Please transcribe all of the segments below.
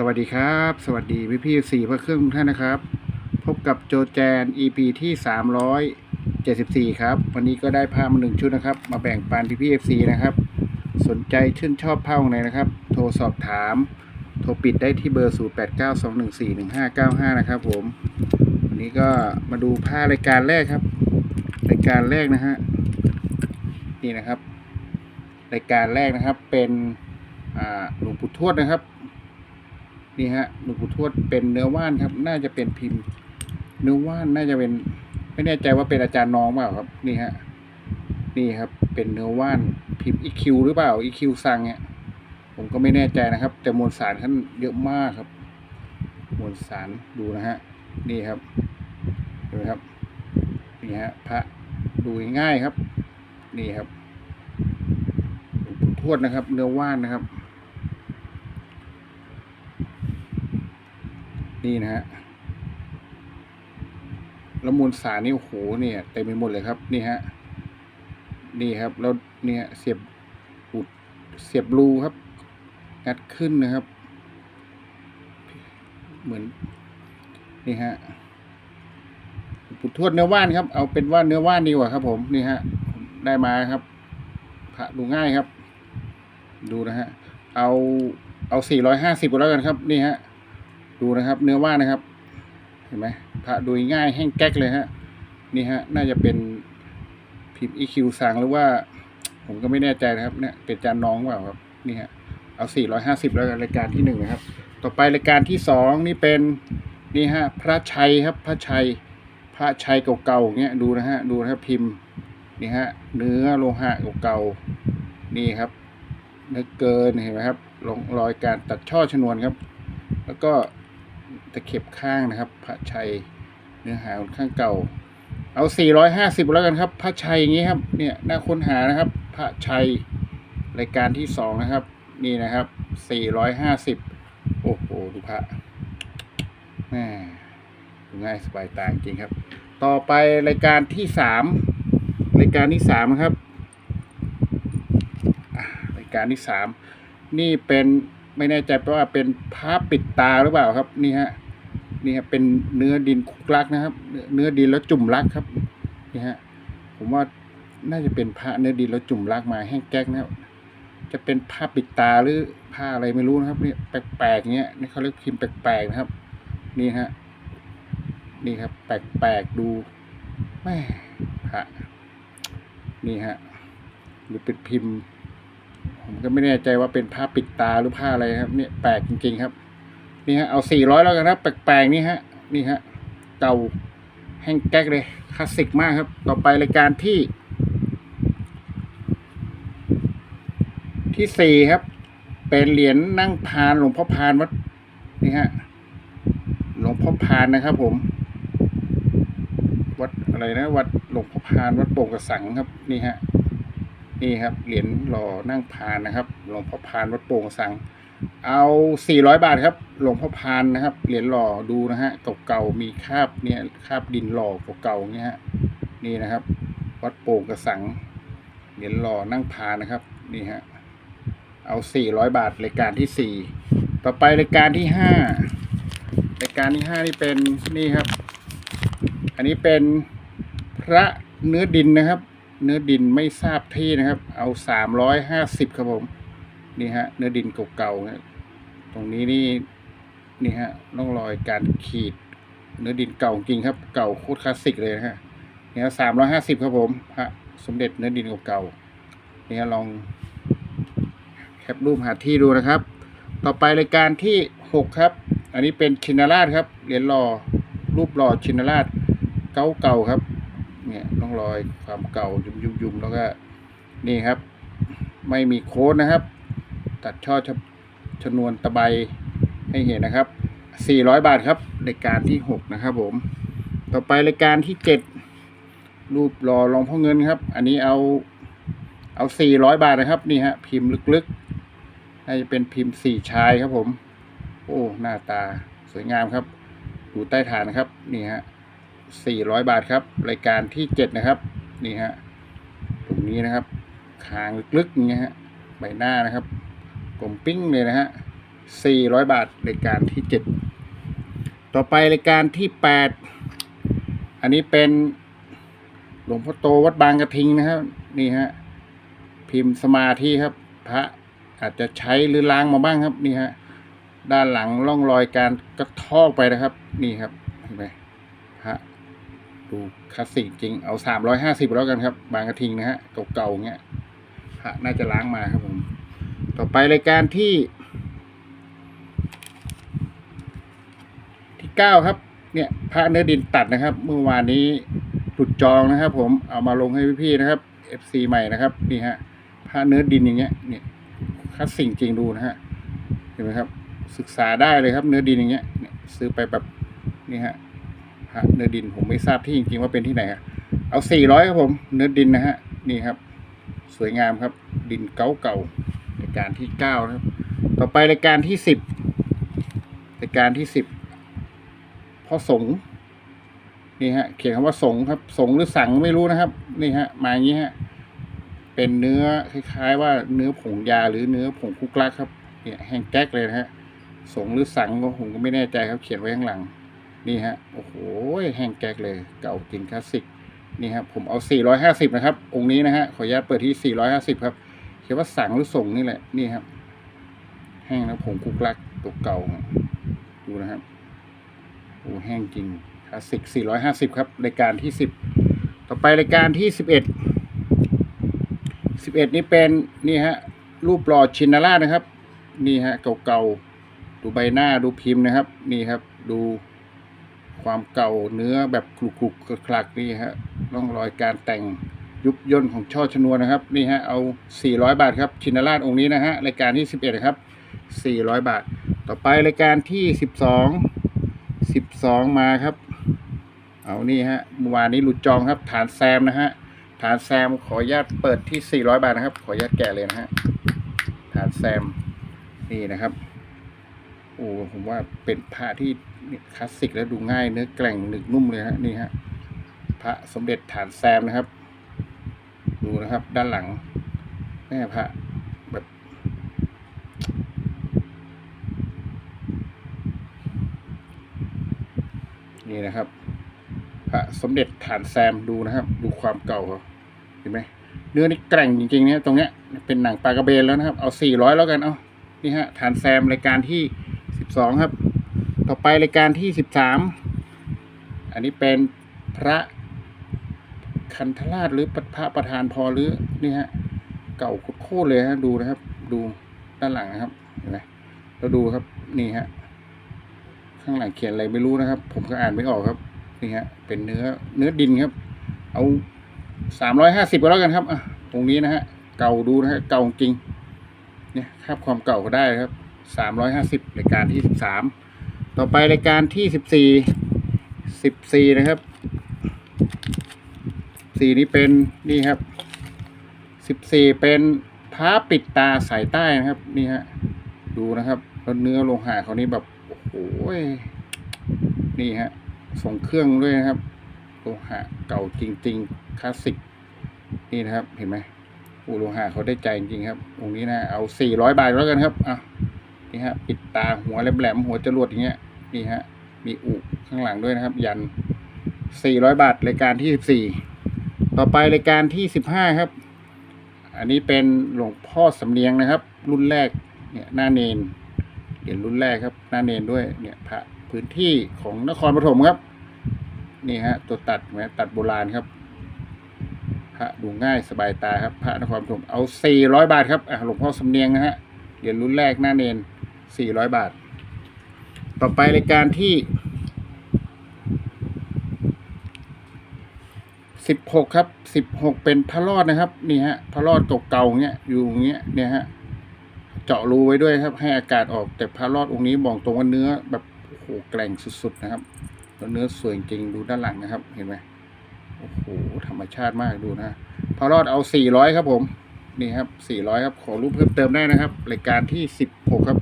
สวัสดีครับ สวัสดีพี่พี่สี่พระเครื่องทุกท่านนะครับ พบกับโจแจน EP ที่374ครับ วันนี้ก็ได้ผ้ามาหนึ่งชุดนะครับ มาแบ่งปันพี่พี่ๆ FC นะครับ สนใจชื่นชอบผ้าของไหนนะครับ โทรสอบถาม โทรปิดได้ที่เบอร์0892141595นะครับผม วันนี้ก็มาดูผ้ารายการแรกครับ รายการแรกนะฮะ นี่นะครับ รายการแรกนะครับเป็นอ่าหลวงปู่ทวดนะครับ นี่ฮะหลวงปู่ทวดเป็นเนื้อว่านครับ น่าจะเป็นพิมพ์ เนื้อว่านน่าจะเป็น ไม่แน่ใจว่าเป็นอาจารย์น้องเปล่าครับ นี่ฮะนี่ครับ เป็นเนื้อว่านพิมพ์อีคิวหรือเปล่าอีคิวซังเนี่ยผมก็ไม่แน่ใจนะครับ แต่มวลสารท่านเยอะมากครับ มวลสารดูนะฮะนี่ครับดูนะครับนี่ฮะพระดูง่ายครับ นี่ครับทวดนะครับ เนื้อว่านนะครับ นี่นะฮะแล้วมวลสารนี่โอ้โหเนี่ยเต็มไปหมดเลยครับ นี่ฮะนี่ครับ แล้วเนี่ยเสียบอุดเสียบรูครับ งัดขึ้นนะครับ เหมือน นี่ฮะปุดทวดเนื้อว่านครับ เอาเป็นว่าเนื้อว่านดีกว่าครับ ผมนี่ฮะได้มาครับพระดูง่ายครับ ดูนะฮะ เอาเอาสี่ร้อยห้าสิบก็แล้วกันครับ นี่ฮะ ดูนะครับ เนื้อว่านะครับ เห็นไหมพระดูง่ายแห้งแก๊กเลยฮะนี่ฮะ น่าจะเป็นพิมพ์ EQ สั่งหรือว่า ผมก็ไม่แน่ใจนะครับ เนี่ยเป็นจานน้องเปล่าครับนี่ฮะเอา 450 แล้วกันรายการที่หนึ่งนะครับ ต่อไปรายการที่สองนี่เป็นนี่ฮะพระชัยครับพระชัย พระชัยเก่าๆเงี้ยดูนะฮะดูนะครับพิมพ์นี่ฮะเนื้อโลหะเก่าๆนี่ครับเนื้อเกินเห็นไหมครับลงรอยการตัดช่อชนวนครับ แล้วก็ ตะเข็บข้างนะครับ พระชัยเนื้อหาค่อนข้างเก่า เอา 450 แล้วกันครับ พระชัยอย่างนี้ครับ เนี่ยน่าค้นหานะครับ พระชัยรายการที่สองนะครับ นี่นะครับ 450 โอ้โหดูพระแม่ง่ายสบายตาจริงครับ ต่อไปรายการที่สามรายการที่สามครับรายการที่สามนี่เป็น ไม่แน่ใจเพราะว่าเป็นผ้าปิดตาหรือเปล่าครับ นี่ฮะนี่ฮะเป็นเนื้อดินคุกลักนะครับ เนื้อดินแล้วจุ่มลักครับนี่ฮะผมว่าน่าจะเป็นผ้าเนื้อดินแล้วจุ่มลักมาแห้งแก๊กนะครับ จะเป็นผ้าปิดตาหรือผ้าอะไรไม่รู้นะครับนี่แปลกๆเงี้ยนี่เขาเรียกพิมพ์แปลกๆนะครับ นี่ฮะนี่ครับ แปลกๆดูแม่พระนี่ฮะหรือเป็นพิมพ์ ผมก็ไม่แน่ใจว่าเป็นผ้าปิดตาหรือผ้าอะไรครับ เนี่ยแปลกจริงๆครับ นี่ฮะเอาสี่ร้อยแล้วกันครับแปลกๆนี่ฮะนี่ฮะเก่าแห้งแก๊กเลยคลาสสิกมากครับ ต่อไปรายการที่ ที่สี่ครับ เป็นเหรียญนั่งพานหลวงพ่อพานวัดนี่ฮะหลวงพ่อพานนะครับ ผม วัดอะไรนะ วัดหลวงพ่อพานวัดโป่งกระสังครับ นี่ฮะ นี่ครับเหรียญหล่อนั่งพานนะครับหลวงพ่อพานวัดโป่งสัง เอาสี่ร้อยบาทครับหลวงพ่อพานนะครับเหรียญหล่อดูนะฮะเก่าๆมีคราบเนี่ยคราบดินหล่อเก่าๆเนี่ยฮะนี่นะครับ วัดโป่งกระสังเหรียญหล่อนั่งพานนะครับนี่ฮะเอาสี่ร้อยบาทรายการที่สี่ต่อไปรายการที่ห้ารายการที่ห้านี่เป็นนี่ครับ อันนี้เป็นพระเนื้อดินนะครับ เนื้อดินไม่ทราบที่นะครับ เอาสามร้อยห้าสิบครับผม นี่ฮะ เนื้อดินเก่าๆนะตรงนี้นี่นี่ฮะร่องรอยการขีด เนื้อดินเก่าจริงครับ เก่าโคตรคลาสสิกเลยนะฮะนี่ฮะสามร้อยห้าสิบครับผมพระสมเด็จเนื้อดินเก่าๆนี่ฮะลองแคปรูปหาที่ดูนะครับ ต่อไปรายการที่หกครับ อันนี้เป็นชินราชครับเหรียญหล่อรูปหล่อชินราชเก่าเก่าๆครับ รอยความเก่ายุมยุมยุมๆแล้วก็นี่ครับ ไม่มีโค้ดนะครับ ตัดช่อชชนวนตะไบให้เห็นนะครับ 400 บาทครับรายการที่ 6 นะครับผม ต่อไปรายการที่ 7 รูปหล่องพ่อเงินครับ อันนี้เอาเอา 400 บาทนะครับ นี่ฮะพิมพ์ลึกๆ น่าจะเป็นพิมพ์สี่ชายครับผม โอ้ หน้าตาสวยงามครับ ดูใต้ฐานนะครับ นี่ฮะ 400 บาทครับ รายการที่ 7 นะครับ นี่ฮะตรงนี้นะครับคางลึกๆอย่างเงี้ยฮะใบหน้านะครับกลมปิ้งเลยนะฮะสี่ร้อยบาทรายการที่เจ็ดต่อไปรายการที่แปดอันนี้เป็นหลวงพ่อโตวัดบางกระทิงนะครับนี่ฮะพิมพ์สมาธิครับ พระอาจจะใช้หรือล้างมาบ้างครับนี่ฮะด้านหลังร่องรอยการกระทอกไปนะครับ นี่ครับเห็นไหม ดูคลาสสิกจริงเอาสามร้อยห้าสิบแล้วกันครับ บางกระทิงนะฮะเก่าๆเงี้ยพระน่าจะล้างมาครับผม ต่อไปรายการที่ ที่เก้าครับ เนี่ยพระเนื้อดินตัดนะครับ เมื่อวานนี้หลุดจองนะครับ ผมเอามาลงให้พี่ๆนะครับ FC ใหม่นะครับนี่ฮะพระเนื้อดินอย่างเงี้ยเนี่ยคลาสสิกจริงดูนะฮะเห็นไหมครับ ศึกษาได้เลยครับ เนื้อดินอย่างเงี้ยเนี่ยซื้อไปแบบนี่ฮะ พระเนื้อดินผมไม่ทราบที่จริงๆว่าเป็นที่ไหนเอาสี่ร้อยครับผมเนื้อดินนะฮะนี่ครับ สวยงามครับ ดินเก่าๆรายการที่เก้านะครับ ต่อไปรายการที่สิบรายการที่สิบพ่อสงนี่ฮะเขียนคำว่าสงครับสงหรือสังไม่รู้นะครับ นี่ฮะ มาอย่างนี้ฮะเป็นเนื้อคล้ายๆ ว่าเนื้อผงยาหรือเนื้อผงคุกลักครับเนี่ยแห้งแก๊กเลยนะฮะสงหรือสังก็ผมก็ไม่แน่ใจครับ เขียนไว้ข้างหลัง นี่ฮะโอ้โหแห้งแก๊กเลยเก่าจริงคลาสสิกนี่ครับผมเอา 450 นะครับ องค์นี้นะฮะขออนุญาตเปิดที่ 450 ครับเขียนว่าสั่งหรือส่งนี่แหละนี่ครับ แห้งนะผงคุกลักตัวเก่า ดูนะครับโอ้แห้งจริงคลาสสิก 450 ครับรายการที่ 10 ต่อไปรายการที่ 11 11 นี่เป็นนี่ฮะรูปหล่อชินรานะครับ นี่ฮะเก่าๆดูใบหน้าดูพิมพ์นะครับ นี่ครับ ดู ความเก่าเนื้อแบบกรุกๆคลักนี่ฮะร่องรอยการแต่งยุบย่นของช่อชนวนนะครับนี่ฮะเอา 400 บาทครับชินราชองค์นี้นะฮะรายการที่ 11นะครับ400 บาท ต่อไปรายการที่ 12 12 มาครับ เอานี่ฮะเมื่อวานนี้หลุดจองครับ ฐานแซมนะฮะฐานแซมขออนุญาตเปิดที่ 400 บาทนะครับ ขออนุญาตแกะเลยนะฮะฐานแซมนี่นะครับโอ้ผมว่าเป็นพระที่ คลาสสิกและดูง่ายเนื้อแกร่งหนึกนุ่มเลยฮะนี่ฮะพระสมเด็จฐานแซมนะครับ ดูนะครับ ด้านหลังแม่พระแบบนี่นะครับ พระสมเด็จฐานแซมดูนะครับ ดูความเก่าเขาเห็นไหมเนื้อนี่แกร่งจริงๆเนี่ยตรงเนี้ยเป็นหนังปลากระเบนแล้วนะครับ เอาสี่ร้อยแล้วกันเอานี่ฮะฐานแซมรายการที่สิบสองครับ ต่อไปรายการที่สิบสามอันนี้เป็นพระคันธราชหรือพระประธานพอหรือนี่ฮะ เก่าโคตรเลยฮะดูนะครับ ดูด้านหลังนะครับเห็นไหมแล้วดูครับนี่ฮะข้างหลังเขียนอะไรไม่รู้นะครับ ผมก็อ่านไม่ออกครับนี่ฮะเป็นเนื้อเนื้อดินครับ เอาสามร้อยห้าสิบก็แล้วกันครับอะตรงนี้นะฮะเก่าดูนะฮะเก่าจริงเนี่ยคาบความเก่าก็ได้ครับสามร้อยห้าสิบรายการที่สิบสาม ต่อไปรายการที่สิบสี่สิบสี่นะครับสี่นี้เป็นนี่ครับสิบสี่เป็นพ้าปิดตาสายใต้นะครับนี่ฮะดูนะครับแล้วเนื้อโลหะเขานี่แบบโอ้โหยนี่ฮะส่งเครื่องด้วยนะครับโลหะเก่าจริง ๆคลาสสิกนี่นะครับเห็นไหมอ้โลหะเขาได้ใจจริงครับองค์นี้นะเอาสี่ร้อยบาทแล้วกันครับอะนี่ฮะปิดตาหัวแหลมๆหัวจรวดอย่างเงี้ย นี่ฮะ มีอุข้างหลังด้วยนะครับ ยันสี่ร้อยบาทรายการที่สิบสี่ต่อไปรายการที่สิบห้าครับ อันนี้เป็นหลวงพ่อสำเนียงนะครับ รุ่นแรกเนี่ยหน้าเนนเหรียญรุ่นแรกครับ หน้าเนนด้วยเนี่ยพระพื้นที่ของนครปฐมครับ นี่ฮะ ตัวตัดแหมตัดโบราณครับพระดูง่ายสบายตาครับ พระนครปฐมเอาสี่ร้อยบาทครับอะหลวงพ่อสำเนียงนะฮะเหรียญรุ่นแรกหน้าเนนสี่ร้อยบาท ต่อไปรายการที่สิบหกครับสิบหกเป็นพระรอดนะครับ นี่ฮะพระรอดเก่าๆเงี้ยอยู่อย่างเงี้ยเนี่ยฮะเจาะรูไว้ด้วยครับ ให้อากาศออกแต่พระรอดองค์นี้บอกตรงว่าเนื้อแบบโอ้โหแกร่งสุดๆนะครับแล้วเนื้อสวยจริงดูด้านหลังนะครับ เห็นไหมโอ้โหธรรมชาติมากดูนะพระรอดเอาสี่ร้อยครับผมนี่ครับสี่ร้อยครับขอรูปเพิ่มเติมได้นะครับรายการที่สิบหกครับ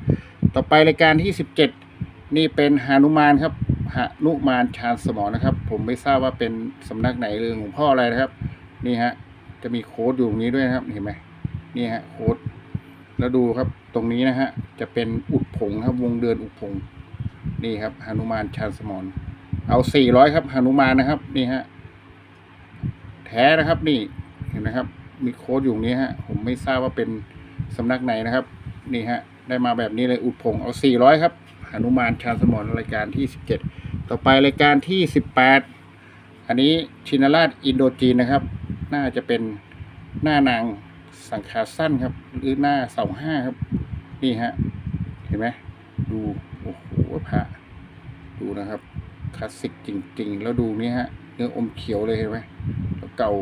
ต่อไปรายการที่สิบเจ็ด นี่เป็นหานุมานครับหานุมานชาญสมรนะครับ ผมไม่ทราบว่าเป็นสำนักไหนหรือหลวงพ่ออะไรนะครับ นี่ฮะจะมีโค้ดอยู่ตรงนี้ด้วยนะครับเห็นไหมนี่ฮะโค้ดแล้วดูครับตรงนี้นะฮะจะเป็นอุดผงครับวงเดือนอุดผงนี่ครับหนุมานชาญสมรเอาสี่ร้อยครับหนุมานนะครับ นี่ฮะแท้นะครับนี่เห็นไหมครับ มีโค้ดอยู่ตรงนี้ฮะผมไม่ทราบว่าเป็นสำนักไหนนะครับ นี่ฮะได้มาแบบนี้เลยอุดผงเอาสี่ร้อยครับ หนุมานชาญสมรรายการที่สิบเจ็ดต่อไปรายการที่สิบแปดอันนี้ชินราชอินโดจีนนะครับ น่าจะเป็นหน้านางสังขาสั้นครับ หรือหน้าเสาห้าครับ นี่ฮะ เห็นไหมดูโอ้โหพระดูนะครับคลาสสิกจริง ๆ แล้วดูนี่ฮะ เนื้ออมเขียวเลยเห็นไหมแล้วเก่า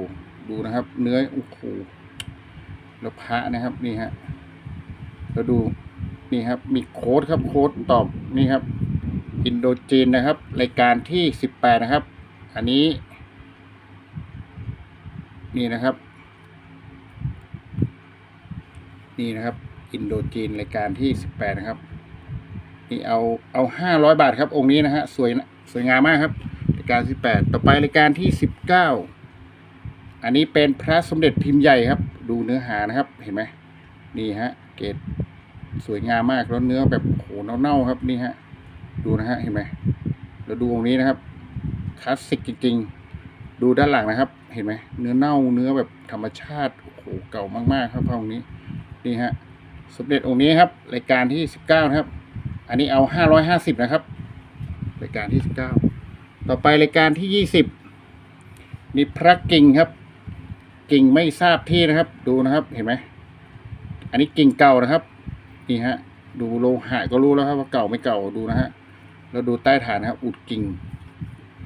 ดูนะครับ เนื้อโอ้โหแล้วพระนะครับนี่ฮะแล้วดู นี่ครับมีโค้ดครับโค้ดตอบนี่ครับอินโดจีนนะครับ รายการที่สิบแปดนะครับ อันนี้ นี่นะครับ นี่นะครับอินโดจีนรายการที่สิบแปดนะครับนี่เอาเอาห้าร้อยบาทครับ องค์นี้นะฮะสวยนะสวยงามมากครับรายการสิบแปดต่อไปรายการที่สิบเก้าอันนี้เป็นพระสมเด็จพิมพ์ใหญ่ครับ ดูเนื้อหานะครับเห็นไหมนี่ฮะเกรด สวยงามมากแล้วเนื้อแบบโหเน่าๆครับนี่ฮะ ดูนะฮะเห็นไหมแล้วดูองนี้นะครับคลาสสิกจริงๆ ดูด้านหลังนะครับ เห็นไหมเนื้อเน่าเนื้อแบบธรรมชาติโอ้โหเก่ามากๆครับพระองค์นี้นี่ฮะสมเด็จองค์นี้ครับรายการที่สิบเก้านะครับ อันนี้เอาห้าร้อยห้าสิบนะครับรายการที่สิบเก้าต่อไปรายการที่ยี่สิบนี่พระกิ่งครับ กิ่งไม่ทราบที่นะครับ ดูนะครับเห็นไหมอันนี้กิ่งเก่านะครับ นี่ฮะ ดูโลหะก็รู้แล้วครับว่าเก่าไม่เก่าดูนะฮะแล้วดูใต้ฐานนะครับอุดกิ่ง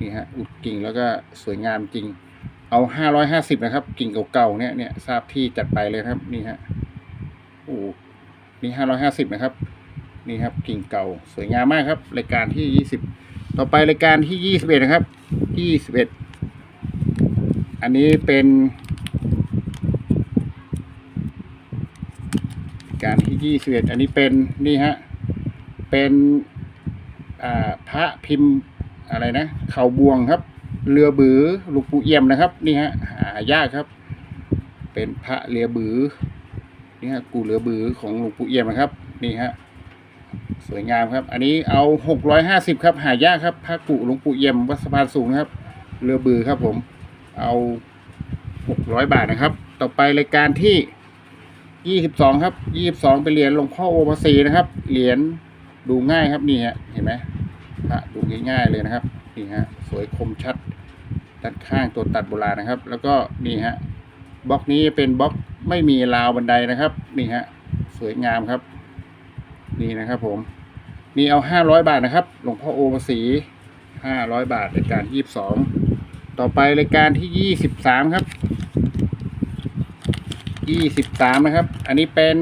นี่ฮะอุดกิ่งแล้วก็สวยงามจริง เอาห้าร้อยห้าสิบนะครับ กิ่งเก่าๆเนี่ยเนี่ยทราบที่จัดไปเลยครับนี่ฮะโอ้นี่ห้าร้อยห้าสิบนะครับ นี่ครับกิ่งเก่าสวยงามมากครับรายการที่ยี่สิบต่อไปรายการที่ยี่สิบเอ็ดนะครับยี่สิบเอ็ดอันนี้เป็น การที่ยี่สิบเอ็ดอันนี้เป็นนี่ฮะเป็นพระพิมพ์อะไรนะเขาบวงครับ เรือบือหลวงปู่เอี่ยมนะครับ นี่ฮะหายากครับ เป็นพระเรือบือนี่ฮะกูเรือบือของหลวงปู่เอี่ยมนะครับ นี่ฮะสวยงามครับ อันนี้เอาหกร้อยห้าสิบครับ หายากครับพระกุหลวงปู่เอี่ยมวัดสะพานสูงนะครับ เรือบือครับผมเอาหกร้อยบาทนะครับ ต่อไปรายการที่ ยี่สิบสองครับยี่สิบสองเป็นเหรียญหลวงพ่อโอภาสีนะครับ เหรียญดูง่ายครับนี่ฮะเห็นไหมพระดูง่ายๆเลยนะครับนี่ฮะสวยคมชัดด้านข้างตัวตัดโบราณนะครับ แล้วก็นี่ฮะบล็อกนี้เป็นบล็อกไม่มีราวบันไดนะครับ นี่ฮะสวยงามครับ นี่นะครับผมนี่เอาห้าร้อยบาทนะครับ หลวงพ่อโอภาสีห้าร้อยบาทรายการยี่สิบสองต่อไปรายการที่ยี่สิบสามครับ ยี่สิบสามนะครับ อันนี้เป็น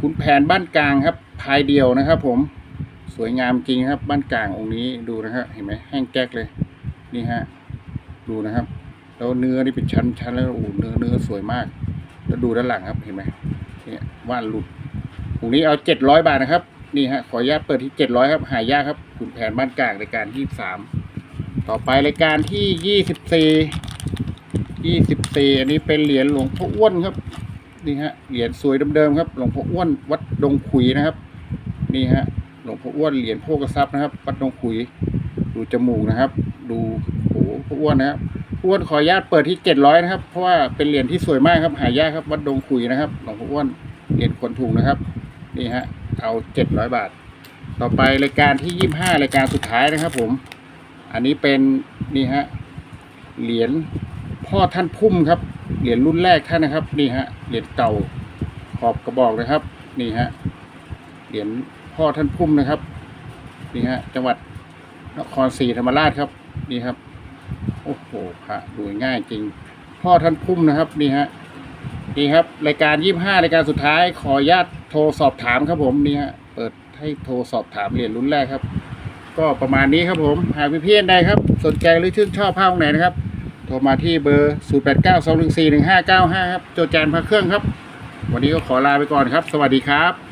ขุนแผนบ้านกลางครับพายเดียวนะครับ ผมสวยงามจริงครับ บ้านกลางองค์นี้ดูนะครับเห็นไหมแห้งแก๊กเลย นี่ฮะดูนะครับ แล้วเนื้อนี่เป็นชั้นชั้นแล้วโอ้เนื้อเนื้อสวยมาก แล้วดูด้านหลังครับเห็นไหมเนี่ยว่านหลุดตรงนี้เอาเจ็ดร้อยบาทนะครับนี่ฮะขออนุญาตเปิดที่เจ็ดร้อยครับ หายากครับขุนแผนบ้านกลางรายการยี่สามต่อไปรายการที่ยี่สิบสี่ ยี่สิบสี่อันนี้เป็นเหรียญหลวงพ่ออ้วนครับ นี่ฮะ เหรียญสวยเดิมๆครับ หลวงพ่ออ้วนวัดดงขุยนะครับ นี่ฮะ หลวงพ่ออ้วนเหรียญโพกทรัพย์นะครับ วัดดงขุย ดูจมูกนะครับ ดูโอ้โหพ่ออ้วนนะครับพ่ออ้วนขออนุญาตเปิดที่เจ็ดร้อยนะครับ เพราะว่าเป็นเหรียญที่สวยมากครับ หายากครับ วัดดงคุยนะครับ หลวงพ่ออ้วน เหรียญคนถูกนะครับ นี่ฮะ เอาเจ็ดร้อยบาท ต่อไปรายการที่ยี่ห้ารายการสุดท้ายนะครับ ผม อันนี้เป็นนี่ฮะ เหรียญ พ่อท่านพุ่มครับ เหรียญรุ่นแรกท่านนะครับ นี่ฮะ เหรียญเก่าขอบกระบอกนะครับ นี่ฮะ เหรียญพ่อท่านพุ่มนะครับ นี่ฮะ จังหวัดนครศรีธรรมราชครับ นี่ครับ โอ้โหพระดูง่ายจริง พ่อท่านพุ่มนะครับ นี่ฮะ นี่ครับ รายการยี่ห้ารายการสุดท้าย ขออนุญาตโทรสอบถามครับผม นี่ฮะ เปิดให้โทรสอบถามเหรียญรุ่นแรกครับ ก็ประมาณนี้ครับผม หากพี่เพี้ยนใดครับ สนใจหรือชื่นชอบผ้าองค์ไหนนะครับ ทรมาที่เบอร์ 0 8 9 2 1 4 1 5 9 5 ครับโจแจนพระเครื่องครับ วันนี้ก็ขอลาไปก่อนครับ สวัสดีครับ